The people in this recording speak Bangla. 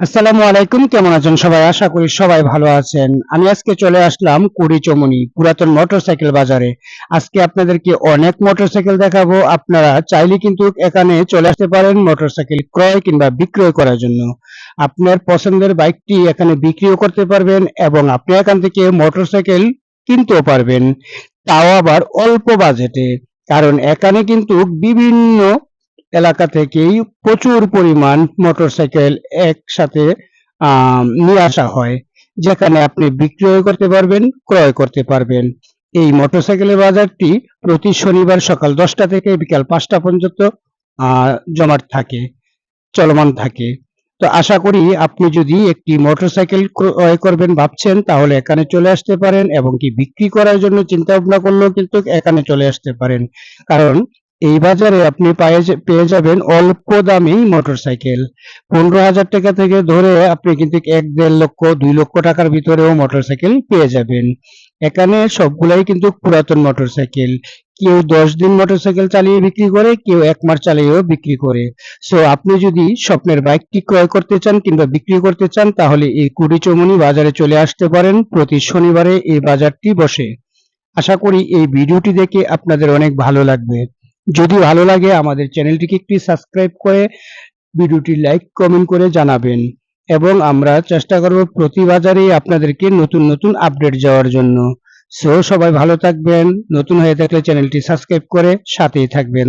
আসসালামু আলাইকুম, কেমন আছেন সবাই? আশা করি সবাই ভালো আছেন। আমি আজকে চলে আসলাম কুড়ি চমনি পুরাতন মোটরসাইকেল বাজারে। আজকে আপনাদেরকে অনেক মোটরসাইকেল দেখাবো। আপনারা চাইলে কিন্তু এখানে চলে আসতে পারেন মোটরসাইকেল ক্রয় কিংবা বিক্রয় করার জন্য। আপনার পছন্দের বাইকটি এখানে বিক্রিও করতে পারবেন এবং আপনি এখান থেকে মোটরসাইকেল কিনতেও পারবেন। তাও আবার অল্প বাজেটে, কারণ এখানে কিন্তু বিভিন্ন এলাকা থেকেই প্রচুর পরিমাণ মোটরসাইকেল একসাথে নিয়ে আসা হয়, যেখানে আপনি বিক্রয় করতে পারবেন, ক্রয় করতে পারবেন। এই মোটরসাইকেলের বাজারটি প্রতি শনিবার সকাল দশটা থেকে বিকাল পাঁচটা পর্যন্ত জমাট থাকে, চলমান থাকে। তো আশা করি আপনি যদি একটি মোটরসাইকেল ক্রয় করবেন ভাবছেন, তাহলে এখানে চলে আসতে পারেন এবং কি বিক্রি করার জন্য চিন্তা ভাবনা করলেও কিন্তু এখানে চলে আসতে পারেন। কারণ এই বাজারে আপনি পেয়ে যাবেন অল্প দামি মোটরসাইকেল। পনেরো হাজার টাকা থেকে ধরে আপনি কিন্তু এক দেড় লক্ষ, দুই লক্ষ টাকার ভিতরেও মোটরসাইকেল পেয়ে যাবেন। এখানে সবগুলাই কিন্তু পুরাতন মোটরসাইকেল। কেউ দশ দিন মোটরসাইকেল চালিয়ে বিক্রি করে, কেউ এক মাস চালিয়েও বিক্রি করে। সো আপনি যদি স্বপ্নের বাইকটি ক্রয় করতে চান কিংবা বিক্রি করতে চান, তাহলে এই কুড়ি চৌমনি বাজারে চলে আসতে পারেন। প্রতি শনিবারে এই বাজারটি বসে। আশা করি এই ভিডিওটি দেখে আপনাদের অনেক ভালো লাগবে। যদি ভালো লাগে আমাদের চ্যানেলটিকে একটি সাবস্ক্রাইব করে ভিডিওটি লাইক, কমেন্ট করে জানাবেন। এবং আমরা চেষ্টা করব প্রতি বাজারেই আপনাদেরকে নতুন নতুন আপডেট যাওয়ার জন্য। সো সবাই ভালো থাকবেন। নতুন হয়ে থাকলে চ্যানেলটি সাবস্ক্রাইব করে সাথেই থাকবেন।